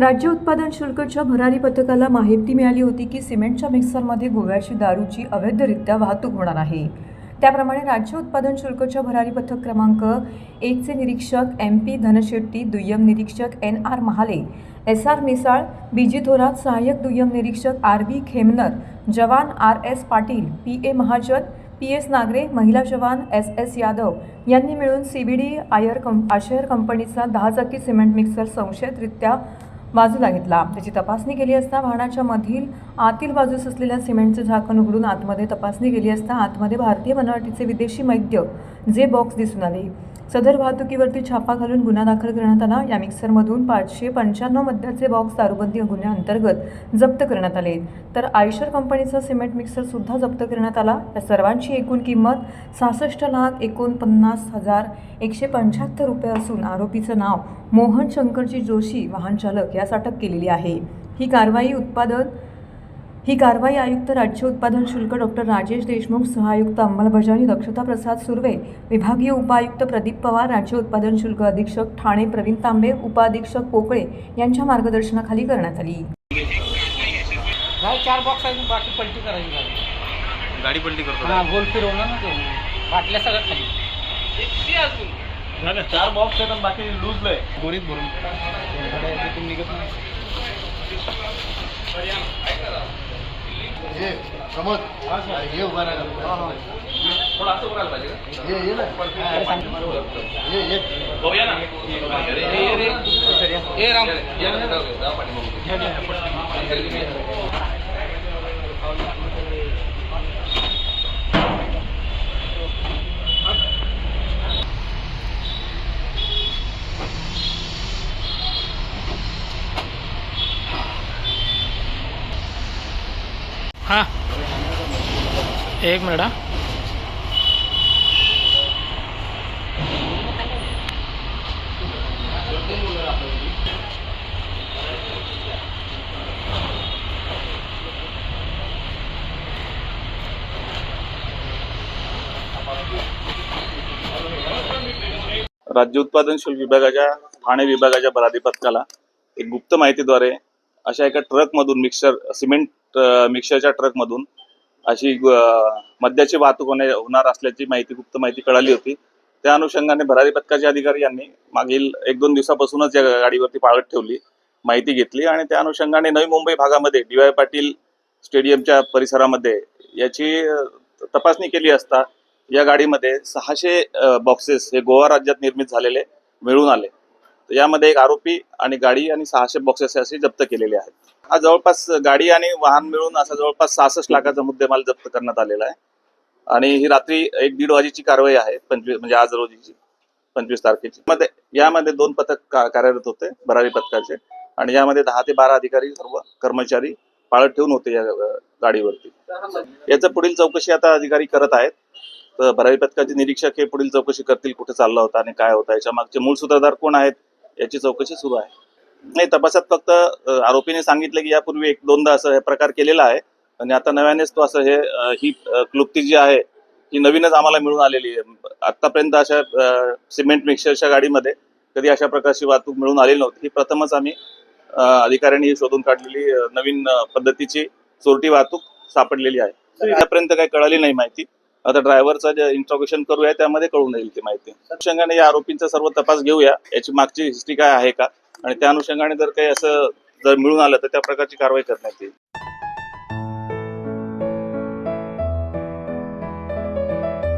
राज्य उत्पादन शुल्कच्या भरारी पथकाला माहिती मिळाली होती की सिमेंटच्या मिक्सरमध्ये गोव्याची दारूची अवैधरित्या वाहतूक होणार आहे. त्याप्रमाणे राज्य उत्पादन शुल्कच्या भरारी पथक क्रमांक एकचे निरीक्षक एम पी धनशेट्टी दुय्यम निरीक्षक N R Mahale S R Misal BG Thorat सहाय्यक दुय्यम निरीक्षक आर बी खेमनर जवान R S Patil P A Mahajan P S Nagre महिला जवान एस एस यादव यांनी मिळून सी बी डी आयर कं आशयर कंपनीचा दहा चाकी सिमेंट मिक्सर संशयितरित्या बाजूला घेतला. त्याची तपासणी केली असता वाहनाच्या मधील आतील बाजूस असलेल्या सिमेंटचं झाकण उघडून आतमध्ये तपासणी केली असता आतमध्ये भारतीय बनावटीचे विदेशी मैद्य जे बॉक्स दिसून आले. सदर वाहतुकीवरती छापा घालून गुन्हा दाखल करण्यात आला. या मिक्सरमधून पाचशे पंच्याण्णव मद्याचे बॉक्स दारूबंदी गुन्ह्याअंतर्गत जप्त करण्यात आले. तर आयशर कंपनीचा सिमेंट मिक्सर सुद्धा जप्त करण्यात आला. या सर्वांची एकूण किंमत सहासष्ट लाख एकोणपन्नास हजार एकशे पंच्याहत्तर रुपये असून आरोपीचं नाव मोहन शंकरजी जोशी वाहन चालक यास अटक केलेली आहे. ही कारवाई उत्पादन ही कारवाई आयुक्त राज्य उत्पादन शुल्क डॉक्टर राजेश देशमुख सहायुक्त अंमलबजावणी दक्षता प्रसाद सुर्वे विभागीय उपायुक्त प्रदीप पवार राज्य उत्पादन शुल्क अधीक्षक ठाणे प्रवीण तांबे उपअधीक्षक पोकळे यांच्या मार्गदर्शनाखाली करण्यात आली. चार बॉक्स आहे बाकी पलटी करायची गाडी. गाडी पलटी करतो हा गोल फिरवलं ना ते. बाटल्या सगळ्या खाली. चार बॉक्स आहेत आणि बाकी लूज आहे. गोणीत भरून. तिथून निघत नाही. ये समज ये उभा राहा थोडं असं करायला पाहिजे का? ये ये ना. बघूया ए राम. या ना, पाठीमागून. हां। एक मिनिट हा। राज्य उत्पादन शुल्क विभागाच्या ठाणे विभागाच्या बरादी पथकाला एक गुप्त माहितीद्वारे अशा एका ट्रकमधून मिक्सर सिमेंट मिक्सरच्या ट्रकमधून अशी मद्याची वाहतूक होणे होणार असल्याची माहिती गुप्त माहिती कळाली होती. त्या अनुषंगाने भरारी पथकाचे अधिकारी यांनी मागील एक दोन दिवसापासूनच या गाडीवरती पाळत ठेवली माहिती घेतली आणि त्या अनुषंगाने नवी मुंबई भागामध्ये डी वाय पाटील स्टेडियमच्या परिसरामध्ये याची तपासणी केली असता या गाडीमध्ये सहाशे बॉक्सेस हे गोवा राज्यात निर्मित झालेले मिळून आले. यामध्ये एक आरोपी आणि गाडी आणि सहाशे बॉक्सेस असे जप्त केलेले आहेत. हा जवळपास गाडी आणि वाहन मिळून असा जवळपास सहासष्ट लाखाचा मुद्देमाल जप्त करण्यात आलेला आहे. आणि ही रात्री एक दीड वाजेची कारवाई आहे पंचवीस म्हणजे आज रोजीची पंचवीस तारखेची. मध्ये यामध्ये दोन पथक कार्यरत होते भरारी पथकाचे. आणि यामध्ये दहा ते बारा अधिकारी सर्व कर्मचारी पाळत ठेवून होते या गाडीवरती. याचं पुढील चौकशी आता अधिकारी करत आहेत. तर भरारी पथकाचे निरीक्षक हे पुढील चौकशी करतील कुठे चालला होता आणि काय होता याच्या मागचे मूळ सूत्रधार कोण आहेत याची चौकशी सुरू आहे. नाही तपासात फक्त आरोपीने सांगितलं की यापूर्वी एक दोनदा असं हे प्रकार केलेला आहे. आणि आता नव्यानेच तो असं हे ही क्लुप्ती जी आहे ही नवीनच आम्हाला मिळून आलेली आहे. आतापर्यंत अशा सिमेंट मिक्सरच्या गाडीमध्ये कधी अशा प्रकारची वाहतूक मिळून आलेली नव्हती. ही प्रथमच आम्ही अधिकाऱ्यांनी शोधून काढलेली नवीन पद्धतीची चोरटी वाहतूक सापडलेली आहे. आतापर्यंत काही कळाली नाही माहिती. आता ड्रायव्हरचं जे इंट्रोगेशन करूया त्यामध्ये कळून येईल ती माहिती. अनुषंगाने या आरोपींचा सर्व तपास घेऊया. याची मागची हिस्ट्री काय आहे का? आणि त्या अनुषंगाने जर काही असं जर मिळून आलं तर त्या प्रकारची कारवाई करण्यात येईल.